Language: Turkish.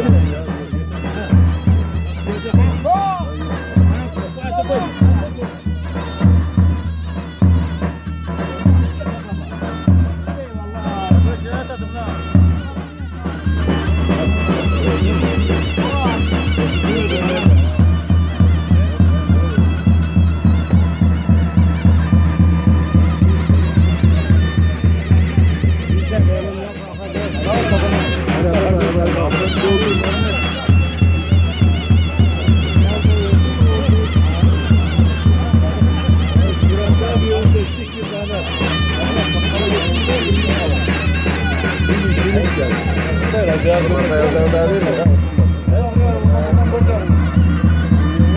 Ribbon. Biraz daha